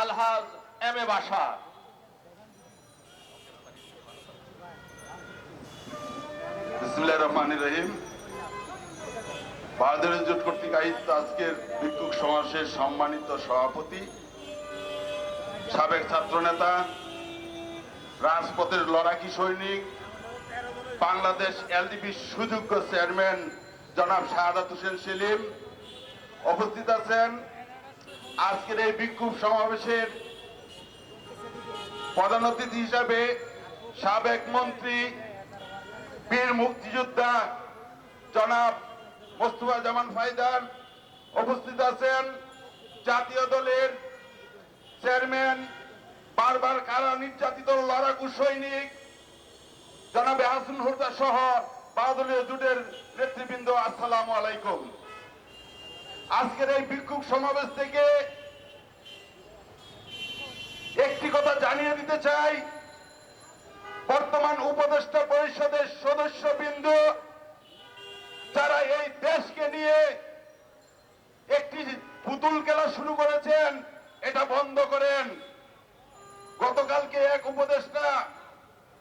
Alhaj M A বাসা। সভাপতি, সাবেক রাজপথের লড়াকি সৈনিক, বাংলাদেশ এলডিপি সুযোগ্য চেয়ারম্যান জনাব শাহাদাত হোসেন সেলিম, উপস্থিত আছেন আজকের এই বিক্ষোভ সমাবেশের প্রধান অতিথি হিসাবে সাবেক মন্ত্রী, বীর মুক্তিযোদ্ধা জনাব মোস্তফা জামান ফাইদার উপস্থিত আছেন। জাতীয় দলের চেয়ারম্যান, বারবার কারা নির্যাতিত লড়াকু সৈনিক, জনাবে হাসুন হুরদা সহ বাদলীয় জুটের নেতৃবৃন্দ, আসসালামু আলাইকুম। আজকের এই বিক্ষোভ সমাবেশ থেকে একটি কথা জানিয়ে দিতে চাই। বর্তমান উপদেষ্টা পরিষদের সদস্যবৃন্দ, যারা এই দেশকে নিয়ে একটি পুতুল খেলা শুরু করেছেন, এটা বন্ধ করেন। গতকালকে এক উপদেষ্টা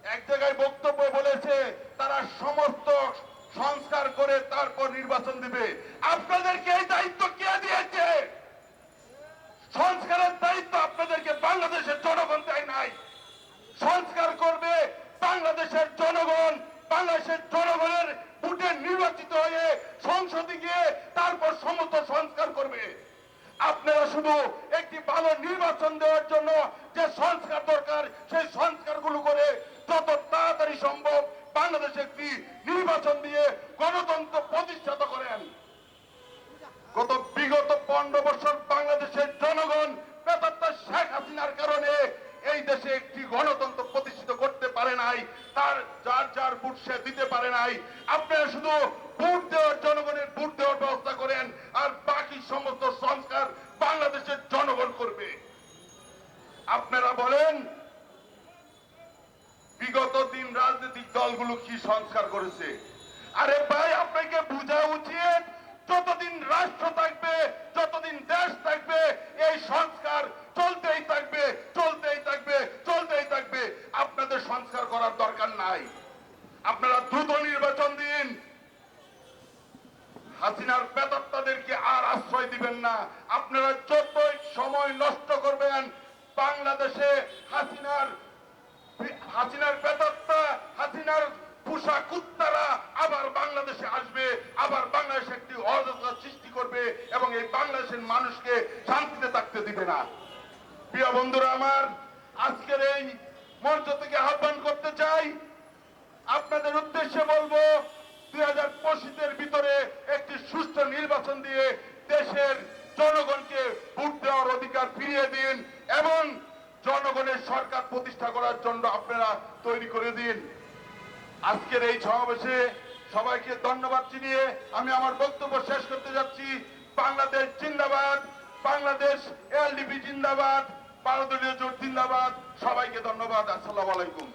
এক জায়গায় বক্তব্য বলেছে তারা সমস্ত সংস্কার করে তারপর নির্বাচন দিবে আপনাদেরকে এই দায়িত্ব কে দিয়েছে সংস্কারের দায়িত্ব আপনাদেরকে বাংলাদেশের জনগণ দেয় নাই সংস্কার করবে বাংলাদেশের জনগণ বাংলাদেশের জনগণের ভোটে নির্বাচিত হয়ে সংসদে গিয়ে তারপর সমস্ত সংস্কার করবে আপনারা শুধু একটি ভালো নির্বাচন দেওয়ার জন্য যে সংস্কার দরকার, সেই সংস্কারগুলো করে যত তাড়াতাড়ি সম্ভব বাংলাদেশে একটি নির্বাচন দিয়ে গণতন্ত্র প্রতিষ্ঠাত করেন। গত বিগত পনেরো বছর বাংলাদেশের জনগণ বেতাত্তা শেখ হাসিনার কারণে এই দেশে একটি গণতন্ত্র প্রতিষ্ঠিত করতে পারে নাই, তার যার যার ভোট সে দিতে পারে নাই। আপনারা শুধু ভোট দেওয়ার, জনগণের ভোট দেওয়ার ব্যবস্থা করেন, আর বাকি সমস্ত সংস্কার বাংলাদেশের জনগণ করবে। আপনারা বলেন, বিগত দিন রাজনৈতিক দলগুলো কি সংস্কার করেছে? আরে ভাই, আপনাকে বোঝা উচিত, যতদিন রাষ্ট্র থাকবে, যতদিন দেশ থাকবে, এই সংস্কার চলতেই থাকবে চলতেই থাকবে চলতেই থাকবে। আপনাদের সংস্কার করার দরকার নাই। আপনারা দ্রুত নির্বাচন দিন। হাসিনার বেতত্তাদেরকে আশ্রয় দিবেন না। আপনারা যতই সময় নষ্ট করবেন, বাংলাদেশে হাসিনার হাসিনার বেতত্তা হাসিনার পোষা কুত্তারা আবার বাংলাদেশে আসবে, আবার বাংলাদেশে একটি অরাজকতা সৃষ্টি করবে এবং এই বাংলাদেশের মানুষকে শান্তিতে থাকতে দিবে না। প্রিয় বন্ধুরা আমার, আজকের এই মঞ্চ থেকে আহ্বান করতে চাই। আপনাদের উদ্দেশ্যে বলব, দুই হাজার পঁচিশের ভিতরে একটি সুষ্ঠু নির্বাচন দিয়ে দেশের জনগণকে ভোট দেওয়ার অধিকার ফিরিয়ে দিন এবং জনগণের সরকার প্রতিষ্ঠা করার জন্য আপনারা তৈরি করে দিন। আজকের এই সমাবেশে সবাইকে ধন্যবাদ জানিয়ে আমি আমার বক্তব্য শেষ করতে যাচ্ছি। বাংলাদেশ জিন্দাবাদ, বাংলাদেশ এলডিপি জিন্দাবাদ, ভারতীয় জোট জিন্দাবাদ। সবাইকে ধন্যবাদ, আসসালামু আলাইকুম।